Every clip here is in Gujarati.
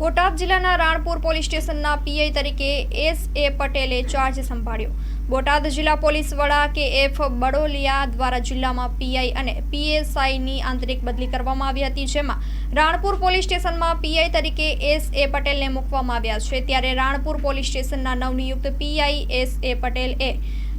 બોટાદ જિલ્લાના રાણપુર પોલીસ સ્ટેશનના પીઆઈ તરીકે એસ એ પટેલે ચાર્જ સંભાળ્યો. બોટાદ જિલ્લા પોલીસ વડા કે એફ બડોલિયા દ્વારા જિલ્લામાં પીઆઈ અને પીએસઆઈની આંતરિક બદલી કરવામાં આવી હતી, જેમાં રાણપુર પોલીસ સ્ટેશનમાં પીઆઈ તરીકે એસ એ પટેલને મૂકવામાં આવ્યા છે. ત્યારે રાણપુર પોલીસ સ્ટેશનના નવનિયુક્ત પીઆઈ એસ એ પટેલ એ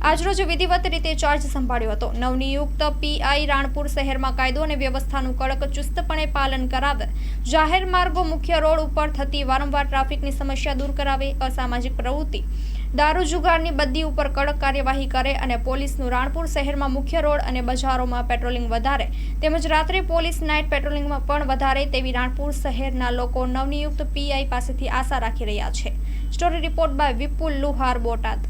આજરોજ વિધિવત રીતે ચાર્જ સંભાળ્યો હતો. નવનિયુક્ત પીઆઈ રાણપુર શહેરમાં કાયદો અને વ્યવસ્થાનું કડક ચુસ્તપણે પાલન કરાવે. જાહેર માર્ગો મુખ્ય રોડ ઉપર થતી વારંવાર ટ્રાફિકની સમસ્યા દૂર કરાવે અસામાજિક પ્રવૃત્તિ. દારૂ જુગારની બદી ઉપર કડક કાર્યવાહી કરે અને પોલીસનું રાણપુર શહેરમાં મુખ્ય રોડ અને બજારોમાં પેટ્રોલિંગ વધારે. તેમજ રાત્રે પોલીસ નાઇટ પેટ્રોલિંગમાં પણ વધારે તેવી રાણપુર શહેરના લોકો નવનિયુક્ત પીઆઈ પાસેથી આશા રાખી રહ્યા છે. Story report by Vipul Luhar Botad.